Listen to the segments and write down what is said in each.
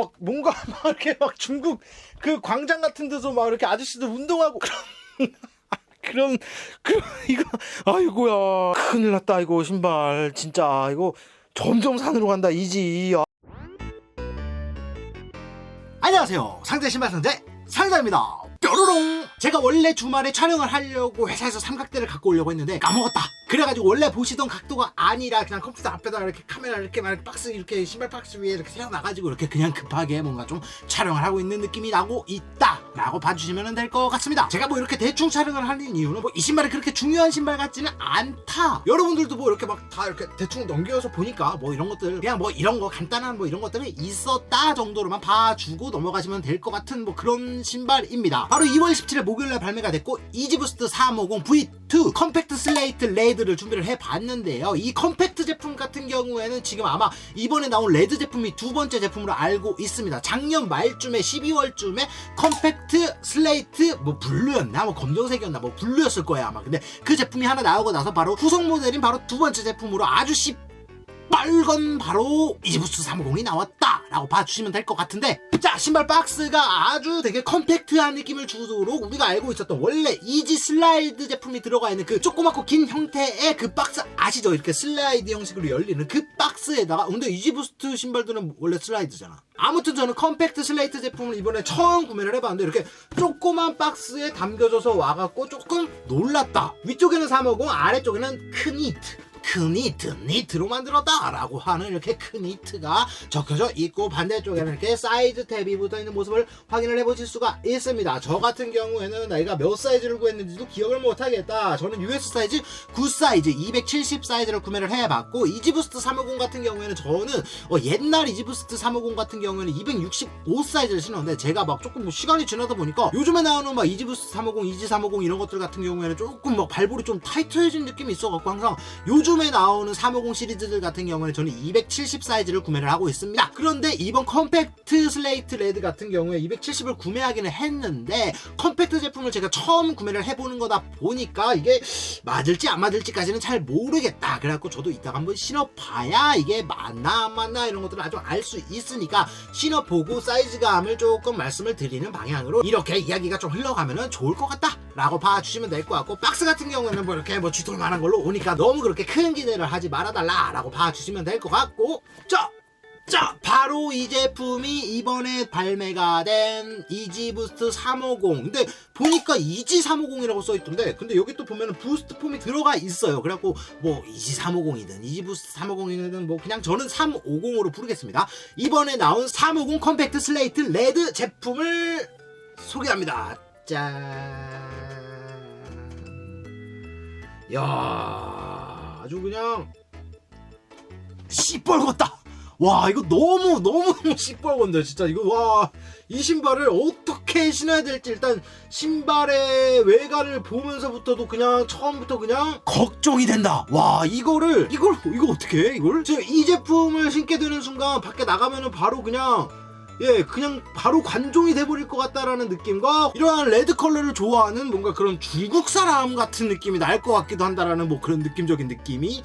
막 뭔가 막 이렇게 막 중국 그 광장 같은 데서 막 이렇게 아저씨들 운동하고 그런 그런 그 이거. 아이고야. 큰일 났다 이거 신발. 진짜 이거. 점점 산으로 간다 이지. 아. 안녕하세요. 상대 신발 상대 상자입니다. 뾰로롱! 제가 원래 주말에 촬영을 하려고 회사에서 삼각대를 갖고 오려고 했는데 까먹었다. 그래가지고 원래 보시던 각도가 아니라 그냥 컴퓨터 앞에다 이렇게 카메라 이렇게 막 박스 이렇게 신발 박스 위에 이렇게 세워놔가지고 이렇게 그냥 급하게 뭔가 좀 촬영을 하고 있는 느낌이 나고 있다 라고 봐주시면 될 것 같습니다. 제가 뭐 이렇게 대충 촬영을 하는 이유는 뭐 이 신발이 그렇게 중요한 신발 같지는 않다. 여러분들도 뭐 이렇게 막 다 이렇게 대충 넘겨서 보니까 뭐 이런 것들 그냥 뭐 이런 거 간단한 뭐 이런 것들이 있었다 정도로만 봐주고 넘어가시면 될 것 같은 뭐 그런 신발입니다. 바로 2월 17일 목요일날 발매가 됐고 이지부스트 350 V2 컴팩트 슬레이트 레드를 준비를 해봤는데요. 이 컴팩트 제품 같은 경우에는 지금 아마 이번에 나온 레드 제품이 두 번째 제품으로 알고 있습니다. 작년 말쯤에 12월쯤에 컴팩트 슬레이트 뭐 블루였나 뭐 검정색이었나 뭐 블루였을 거예요 아마. 근데 그 제품이 하나 나오고 나서 바로 후속 모델인 바로 두 번째 제품으로 아주 씨 빨간 바로 이지부스 350이 나왔다라고 봐주시면 될 것 같은데 자 신발 박스가 아주 되게 컴팩트한 느낌을 주도록 우리가 알고 있었던 원래 이지 슬라이드 제품이 들어가 있는 그 조그맣고 긴 형태의 그 박스 아시죠? 이렇게 슬라이드 형식으로 열리는 그 박스에다가 근데 이지 부스트 신발들은 원래 슬라이드잖아. 아무튼 저는 컴팩트 슬레이트 제품을 이번에 처음 구매를 해봤는데 이렇게 조그만 박스에 담겨져서 와갖고 조금 놀랐다. 위쪽에는 350 아래쪽에는 큰 히트 큰 니트, 니트로 만들었다 라고 하는 이렇게 큰 니트가 적혀져 있고 반대쪽에는 이렇게 사이즈 탭이 붙어 있는 모습을 확인을 해보실 수가 있습니다. 저 같은 경우에는 내가 몇 사이즈를 구했는지도 기억을 못하겠다. 저는 US 사이즈 9 사이즈 270 사이즈를 구매를 해봤고 이지부스트 350 같은 경우에는 저는 어, 옛날 이지부스트 350 같은 경우에는 265 사이즈를 신었는데 제가 막 조금 뭐 시간이 지나다 보니까 요즘에 나오는 막 이지부스트 350, 이지 350 이런 것들 같은 경우에는 조금 막 발볼이 좀 타이트해진 느낌이 있어갖고 항상 요즘 에 나오는 350 시리즈들 같은 경우에는 저는 270 사이즈를 구매를 하고 있습니다. 그런데 이번 컴팩트 슬레이트 레드 같은 경우에 270을 구매하기는 했는데 컴팩트 제품을 제가 처음 구매를 해보는 거다 보니까 이게 맞을지 안 맞을지까지는 잘 모르겠다. 그래갖고 저도 이따가 한번 신어봐야 이게 맞나 안 맞나 이런 것들을 아주 알 수 있으니까 신어보고 사이즈감을 조금 말씀을 드리는 방향으로 이렇게 이야기가 좀 흘러가면 좋을 것 같다. 라고 봐주시면 될 것 같고 박스 같은 경우에는 뭐 이렇게 뭐 쥐돌 만한 걸로 오니까 너무 그렇게 큰 기대를 하지 말아달라 라고 봐주시면 될 것 같고 자! 자, 바로 이 제품이 이번에 발매가 된 이지부스트 350. 근데 보니까 이지 350이라고 써있던데, 근데 여기 또 보면은 부스트 폼이 들어가 있어요. 그래갖고 뭐 이지 350이든 이지 부스트 350이든 뭐 그냥 저는 350으로 부르겠습니다. 이번에 나온 350 컴팩트 슬레이트 레드 제품을 소개합니다. 짠. 야, 아주 그냥 시뻘겋다. 와 이거 너무 너무 너무 시뻘건데 진짜. 이거 와 이 신발을 어떻게 신어야 될지 일단 신발의 외관을 보면서부터도 그냥 처음부터 그냥 걱정이 된다. 와 이거를 이걸 이거 어떻게 해 이걸? 제가 이 제품을 신게 되는 순간 밖에 나가면은 바로 그냥 예, 그냥 바로 관종이 돼버릴 것 같다라는 느낌과 이러한 레드 컬러를 좋아하는 뭔가 그런 중국 사람 같은 느낌이 날 것 같기도 한다라는 뭐 그런 느낌적인 느낌이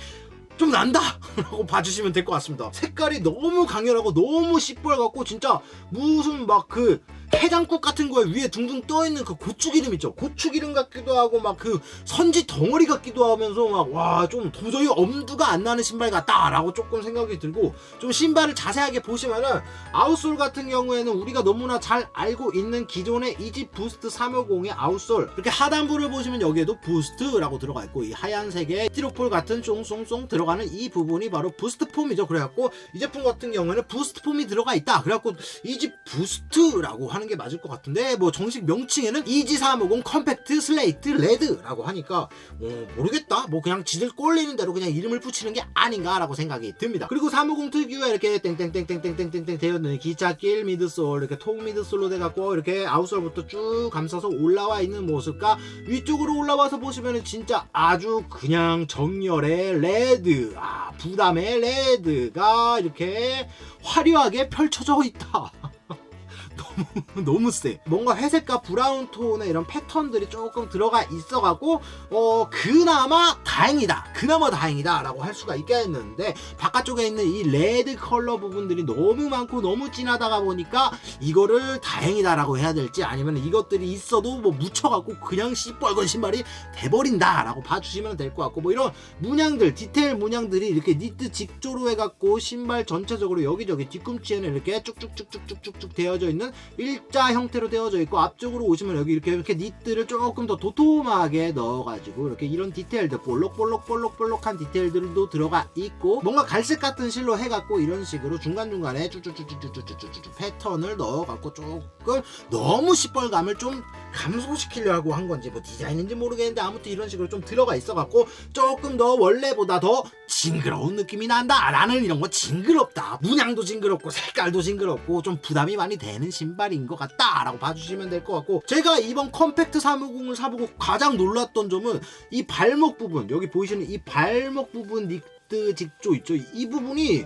좀 난다! 라고 봐주시면 될 것 같습니다. 색깔이 너무 강렬하고 너무 시뻘겋고 진짜 무슨 막그 해장국 같은 거에 위에 둥둥 떠 있는 그 고추기름 있죠? 고추기름 같기도 하고 막 그 선지 덩어리 같기도 하면서 막 와 좀 도저히 엄두가 안 나는 신발 같다! 라고 조금 생각이 들고 좀 신발을 자세하게 보시면은 아웃솔 같은 경우에는 우리가 너무나 잘 알고 있는 기존의 이지 부스트 350의 아웃솔 이렇게 하단부를 보시면 여기에도 부스트라고 들어가 있고 이 하얀색의 스티로폴 같은 쫑쫑쫑 들어가는 이 부분이 바로 부스트 폼이죠 그래갖고 이 제품 같은 경우에는 부스트 폼이 들어가 있다 그래갖고 이지 부스트라고 하는 하는 게 맞을 것 같은데 뭐 정식 명칭에는 EG350 컴팩트 슬레이트 레드라고 하니까 어, 모르겠다. 뭐 그냥 지들 꼴리는 대로 그냥 이름을 붙이는 게 아닌가라고 생각이 듭니다. 그리고 350 특유의 이렇게 땡땡땡땡땡땡땡 되어있는 기차길 미드솔 이렇게 통 미드솔로 돼갖고 이렇게 아웃솔부터 쭉 감싸서 올라와 있는 모습과 위쪽으로 올라와서 보시면은 진짜 아주 그냥 정열의 레드 아 부담의 레드가 이렇게 화려하게 펼쳐져 있다. 너무 너무 세. 뭔가 회색과 브라운 톤의 이런 패턴들이 조금 들어가 있어갖고 어 그나마 다행이다. 그나마 다행이다라고 할 수가 있겠는데 바깥쪽에 있는 이 레드 컬러 부분들이 너무 많고 너무 진하다가 보니까 이거를 다행이다라고 해야 될지 아니면 이것들이 있어도 뭐 묻혀갖고 그냥 시뻘건 신발이 돼버린다라고 봐주시면 될 것 같고 뭐 이런 문양들 디테일 문양들이 이렇게 니트 직조로 해갖고 신발 전체적으로 여기저기 뒤꿈치에는 이렇게 쭉쭉쭉쭉쭉쭉 되어져 있는 일자 형태로 되어져 있고 앞쪽으로 오시면 여기 이렇게 이렇게 니트를 조금 더 도톰하게 넣어가지고 이렇게 이런 디테일들 볼록볼록볼록볼록한 디테일들도 들어가 있고 뭔가 갈색 같은 실로 해갖고 이런 식으로 중간중간에 쭉쭉쭉쭉쭉쭉쭉 패턴을 넣어갖고 조금 너무 시뻘감을 좀 감소시키려고 한 건지 뭐 디자인인지 모르겠는데 아무튼 이런 식으로 좀 들어가 있어갖고 조금 더 원래보다 더 징그러운 느낌이 난다 나는 이런 거 징그럽다. 문양도 징그럽고 색깔도 징그럽고 좀 부담이 많이 되는 신발인 것 같다 라고 봐주시면 될 것 같고 제가 이번 컴팩트 350을 사보고 가장 놀랐던 점은 이 발목 부분 여기 보이시는 이 발목 부분 니트 직조 있죠 이 부분이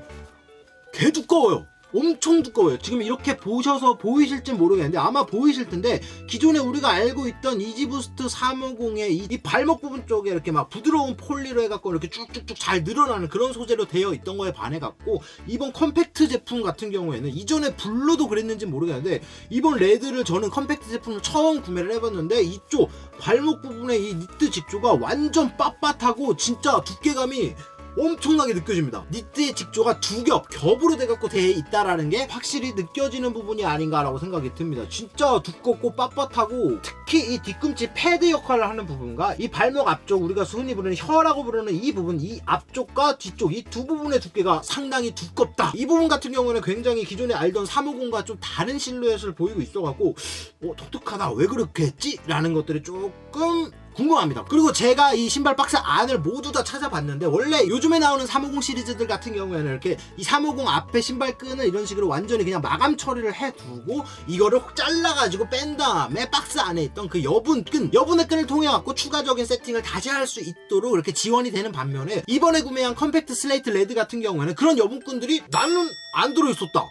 개 두꺼워요. 엄청 두꺼워요. 지금 이렇게 보셔서 보이실지 모르겠는데 아마 보이실 텐데 기존에 우리가 알고 있던 이지부스트 350의 이, 이 발목 부분 쪽에 이렇게 막 부드러운 폴리로 해갖고 이렇게 쭉쭉쭉 잘 늘어나는 그런 소재로 되어 있던 거에 반해갖고 이번 컴팩트 제품 같은 경우에는 이전에 블루도 그랬는지 모르겠는데 이번 레드를 저는 컴팩트 제품을 처음 구매를 해봤는데 이쪽 발목 부분에 이 니트 직조가 완전 빳빳하고 진짜 두께감이 엄청나게 느껴집니다. 니트의 직조가 두 겹, 겹으로 돼갖고 돼 있다라는 게 확실히 느껴지는 부분이 아닌가라고 생각이 듭니다. 진짜 두껍고 빳빳하고 특히 이 뒤꿈치 패드 역할을 하는 부분과 이 발목 앞쪽 우리가 흔히 부르는 혀라고 부르는 이 부분, 이 앞쪽과 뒤쪽 이 두 부분의 두께가 상당히 두껍다. 이 부분 같은 경우는 굉장히 기존에 알던 350과 좀 다른 실루엣을 보이고 있어갖고 어, 독특하다. 왜 그렇게 했지? 라는 것들이 조금 궁금합니다. 그리고 제가 이 신발 박스 안을 모두 다 찾아봤는데 원래 요즘에 나오는 350 시리즈들 같은 경우에는 이렇게 이 350 앞에 신발 끈을 이런 식으로 완전히 그냥 마감 처리를 해두고 이거를 잘라가지고 뺀 다음에 박스 안에 있던 그 여분 끈, 여분의 끈을 통해 갖고 추가적인 세팅을 다시 할 수 있도록 이렇게 지원이 되는 반면에 이번에 구매한 컴팩트 슬레이트 레드 같은 경우에는 그런 여분 끈들이 나는 안 들어있었다.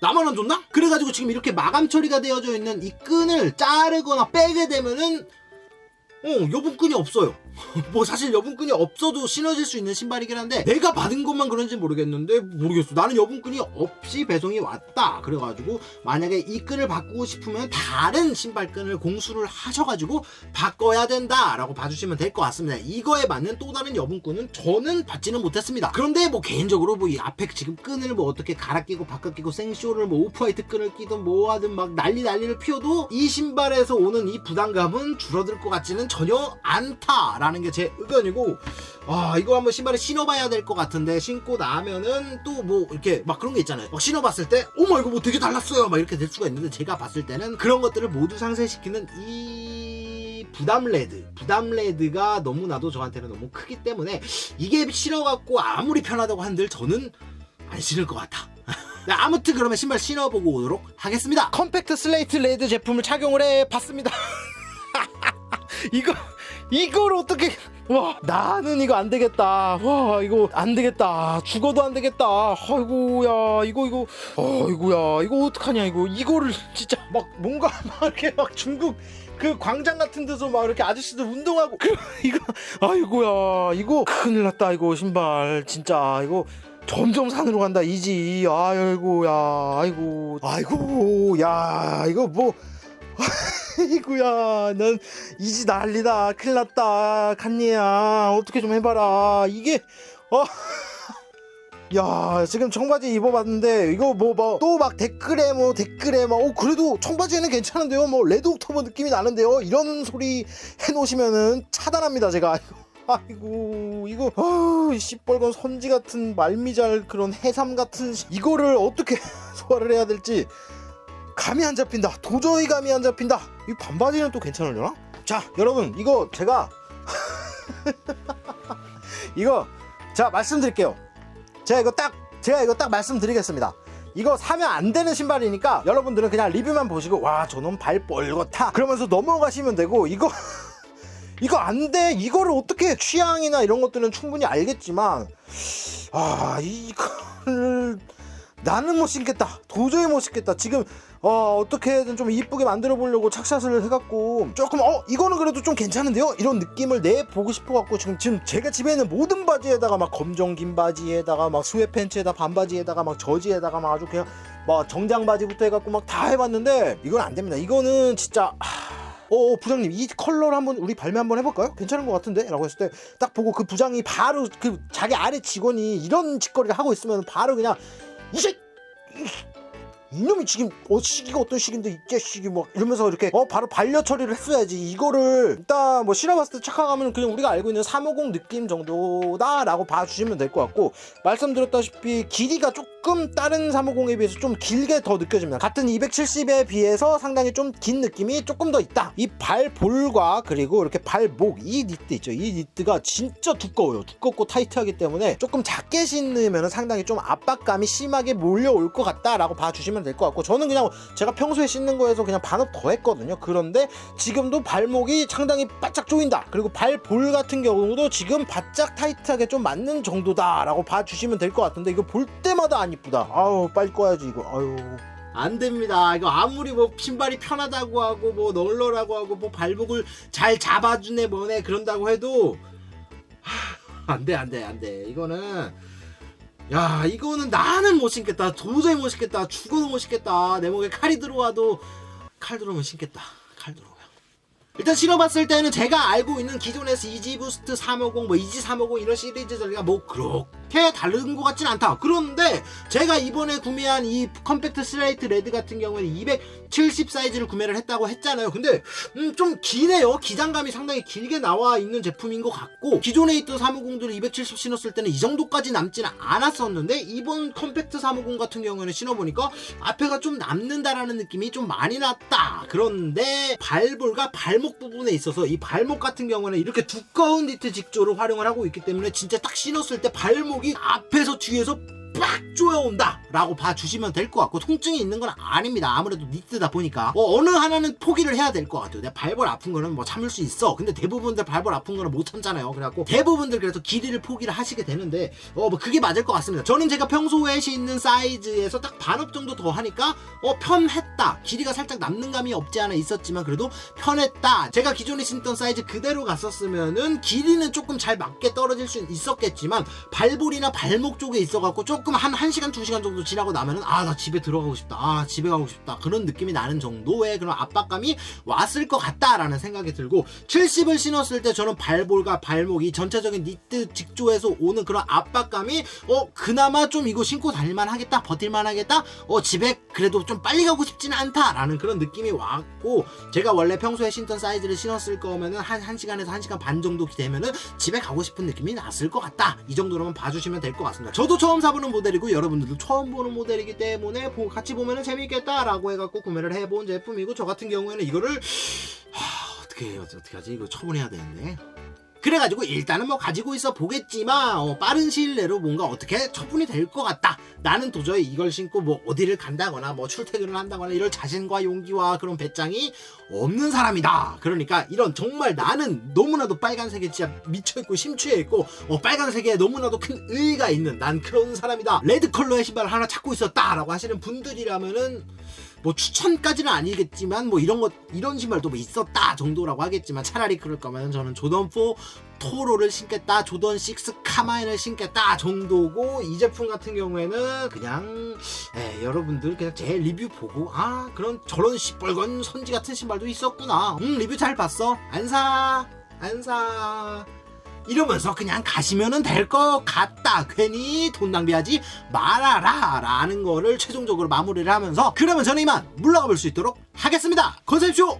나만 안 줬나? 그래가지고 지금 이렇게 마감 처리가 되어져 있는 이 끈을 자르거나 빼게 되면은 어, 여분끈이 없어요. 뭐 사실 여분끈이 없어도 신어질 수 있는 신발이긴 한데 내가 받은 것만 그런지 모르겠는데 모르겠어. 나는 여분끈이 없이 배송이 왔다. 그래가지고 만약에 이 끈을 바꾸고 싶으면 다른 신발끈을 공수를 하셔가지고 바꿔야 된다 라고 봐주시면 될 것 같습니다. 이거에 맞는 또 다른 여분끈은 저는 받지는 못했습니다. 그런데 뭐 개인적으로 뭐 이 앞에 지금 끈을 뭐 어떻게 갈아 끼고 바꿔 끼고 생쇼를 뭐 오프화이트 끈을 끼든 뭐 하든 막 난리 난리를 피워도 이 신발에서 오는 이 부담감은 줄어들 것 같지는 전혀 않다라는 게 제 의견이고 아 이거 한번 신발을 신어봐야 될 것 같은데 신고 나면은 또 뭐 이렇게 막 그런 게 있잖아요. 막 신어봤을 때 어머 이거 뭐 되게 달랐어요. 막 이렇게 될 수가 있는데 제가 봤을 때는 그런 것들을 모두 상쇄시키는 이 부담 레드 부담 레드가 너무나도 저한테는 너무 크기 때문에 이게 신어갖고 아무리 편하다고 한들 저는 안 신을 것 같아. 네, 아무튼 그러면 신발 신어보고 오도록 하겠습니다. 컴팩트 슬레이트 레드 제품을 착용을 해 봤습니다. 이거 이걸 어떻게 와 나는 이거 안 되겠다. 와 이거 안 되겠다. 죽어도 안 되겠다. 아이고야 이거 이거 아이고야 이거 어떡하냐 이거 이거를 진짜 막 뭔가 막 이렇게 막 중국 그 광장 같은 데서 막 이렇게 아저씨들 운동하고 그 이거 아이고야 이거 큰일 났다 이거 신발 진짜 이거 점점 산으로 간다 이지 아이고야 아이고 아이고 야 이거 뭐 아이고야 난 이지 난리다. 큰일 났다. 칸니야. 어떻게 좀 해봐라. 이게 어? 야 지금 청바지 입어봤는데 이거 뭐 뭐 또 막 댓글에 뭐 댓글에 막어 그래도 청바지에는 괜찮은데요? 뭐 레드 옥토버 느낌이 나는데요? 이런 소리 해놓으시면은 차단합니다 제가. 아이고 이거 아우 시뻘건 선지 같은 말미잘 그런 해삼 같은 시- 이거를 어떻게 소화를 해야 될지 감이 안 잡힌다. 도저히 감이 안 잡힌다. 이 반바지는 또 괜찮으려나? 자 여러분 이거 제가 이거 자 말씀드릴게요. 제가 이거 딱 제가 이거 딱 말씀드리겠습니다. 이거 사면 안 되는 신발이니까 여러분들은 그냥 리뷰만 보시고 와 저놈 발 뻘겋다. 그러면서 넘어가시면 되고 이거 이거 안 돼. 이거를 어떻게 취향이나 이런 것들은 충분히 알겠지만 아 이거를 나는 못 신겠다 도저히 못 신겠다 지금 어 어떻게든 좀 이쁘게 만들어 보려고 착샷을 해갖고 조금 어 이거는 그래도 좀 괜찮은데요 이런 느낌을 내 보고 싶어갖고 지금 지금 제가 집에 있는 모든 바지에다가 막 검정 긴 바지에다가 막 스웨 팬츠에다 반바지에다가 막 저지에다가 막 아주 그냥 막 정장 바지부터 해갖고 막 다 해봤는데 이건 안 됩니다 이거는 진짜 하... 어, 어, 부장님 이 컬러를 한번 우리 발매 한번 해볼까요? 괜찮은 것 같은데? 라고 했을 때 딱 보고 그 부장이 바로 그 자기 아래 직원이 이런 짓거리를 하고 있으면 바로 그냥 이새 이놈이 지금 어 시기가 어떤 시기인데 이 자식이 뭐 이러면서 이렇게 어 바로 반려 처리를 했어야지. 이거를 일단 뭐 실어봤을 때 착각하면 그냥 우리가 알고 있는 350 느낌 정도다라고 봐주시면 될 것 같고 말씀드렸다시피 길이가 조금 다른 350에 비해서 좀 길게 더 느껴집니다. 같은 270에 비해서 상당히 좀 긴 느낌이 조금 더 있다. 이 발볼과 그리고 이렇게 발목 이 니트 있죠? 이 니트가 진짜 두꺼워요. 두껍고 타이트하기 때문에 조금 작게 신으면 상당히 좀 압박감이 심하게 몰려올 것 같다라고 봐주시면 될 것 같고 저는 그냥 제가 평소에 신는 거에서 그냥 반업 더 했거든요. 그런데 지금도 발목이 상당히 바짝 조인다. 그리고 발볼 같은 경우도 지금 바짝 타이트하게 좀 맞는 정도다라고 봐주시면 될 것 같은데 이거 볼 때마다 안 이쁘다 아우 빨리 꺼야지 이거 아유 안 됩니다. 이거 아무리 뭐 신발이 편하다고 하고 뭐 널널하고 하고 뭐 발목을 잘 잡아주네 뭐네 그런다고 해도 하, 안 돼, 안 돼, 안 돼. 이거는 야, 이거는 나는 못 신겠다. 도저히 못 신겠다. 죽어도 못 신겠다. 내 목에 칼이 들어와도 칼 들어오면 신겠다. 칼 들어오면. 일단 신어봤을 때는 제가 알고 있는 기존에서 이지 부스트 350, 뭐 이지 350 이런 시리즈들과 뭐 그렇게 다른 것 같진 않다. 그런데 제가 이번에 구매한 이 컴팩트 슬레이트 레드 같은 경우에는 270 사이즈를 구매를 했다고 했잖아요. 근데 음, 좀 기네요. 기장감이 상당히 길게 나와 있는 제품인 것 같고 기존에 있던 350들을 270 신었을 때는 이 정도까지 남지는 않았었는데 이번 컴팩트 350 같은 경우에는 신어보니까 앞에가 좀 남는다라는 느낌이 좀 많이 났다. 그런데 발볼과 발목 부분에 있어서 이 발목 같은 경우는 이렇게 두꺼운 니트 직조를 활용을 하고 있기 때문에 진짜 딱 신었을 때 발목 이 앞에서 뒤에서 빡 조여온다 라고 봐주시면 될 것 같고 통증이 있는 건 아닙니다. 아무래도 니트다 보니까. 뭐 어느 하나는 포기를 해야 될 것 같아요. 내가 발볼 아픈 거는 뭐 참을 수 있어. 근데 대부분들 발볼 아픈 거는 못 참잖아요. 그래갖고 대부분들 그래서 길이를 포기를 하시게 되는데 어 뭐 그게 맞을 것 같습니다. 저는 제가 평소에 신는 사이즈에서 딱 반업 정도 더 하니까 어 편했다. 길이가 살짝 남는 감이 없지 않아 있었지만 그래도 편했다. 제가 기존에 신던 사이즈 그대로 갔었으면은 길이는 조금 잘 맞게 떨어질 수 있었겠지만 발볼이나 발목 쪽에 있어갖고 조금 한 1시간 2시간 정도 지나고 나면은 아 나 집에 들어가고 싶다. 아 집에 가고 싶다. 그런 느낌이 나는 정도의 그런 압박감이 왔을 것 같다라는 생각이 들고 70을 신었을 때 저는 발볼과 발목 이 전체적인 니트 직조에서 오는 그런 압박감이 어 그나마 좀 이거 신고 다닐만 하겠다 버틸만 하겠다 어 집에 그래도 좀 빨리 가고 싶지는 않다라는 그런 느낌이 왔고 제가 원래 평소에 신던 사이즈를 신었을 거면은 한 1시간에서 1시간 반 정도 되면은 집에 가고 싶은 느낌이 났을 것 같다. 이 정도로만 봐주시면 될 것 같습니다. 저도 처음 사보는 모델이고 여러분들도 처음 보는 모델이기 때문에 보- 같이 보면은 재밌겠다라고 해갖고 구매를 해본 제품이고 저 같은 경우에는 이거를 하, 어떻게 해요 어떻게 하지? 이거 처분해야 되는데 그래가지고 일단은 뭐 가지고 있어 보겠지만 어, 빠른 시일 내로 뭔가 어떻게 처분이 될 것 같다. 나는 도저히 이걸 신고 뭐 어디를 간다거나 뭐 출퇴근을 한다거나 이럴 자신과 용기와 그런 배짱이 없는 사람이다. 그러니까 이런 정말 나는 너무나도 빨간색에 진짜 미쳐있고 심취해 있고 어, 빨간색에 너무나도 큰 의의가 있는 난 그런 사람이다. 레드 컬러의 신발을 하나 찾고 있었다 라고 하시는 분들이라면은 뭐 추천까지는 아니겠지만 뭐 이런 것 이런 신발도 뭐 있었다 정도라고 하겠지만 차라리 그럴 거면 저는 조던 4 토로를 신겠다 조던 6 카마인을 신겠다 정도고 이 제품 같은 경우에는 그냥 에, 여러분들 그냥 제 리뷰 보고 아 그런 저런 시뻘건 선지 같은 신발도 있었구나. 음 리뷰 잘 봤어. 안사 안사 이러면서 그냥 가시면은 될 것 같다. 괜히 돈 낭비하지 말아라. 라는 거를 최종적으로 마무리를 하면서 그러면 저는 이만 물러가 볼 수 있도록 하겠습니다. 건사십시오.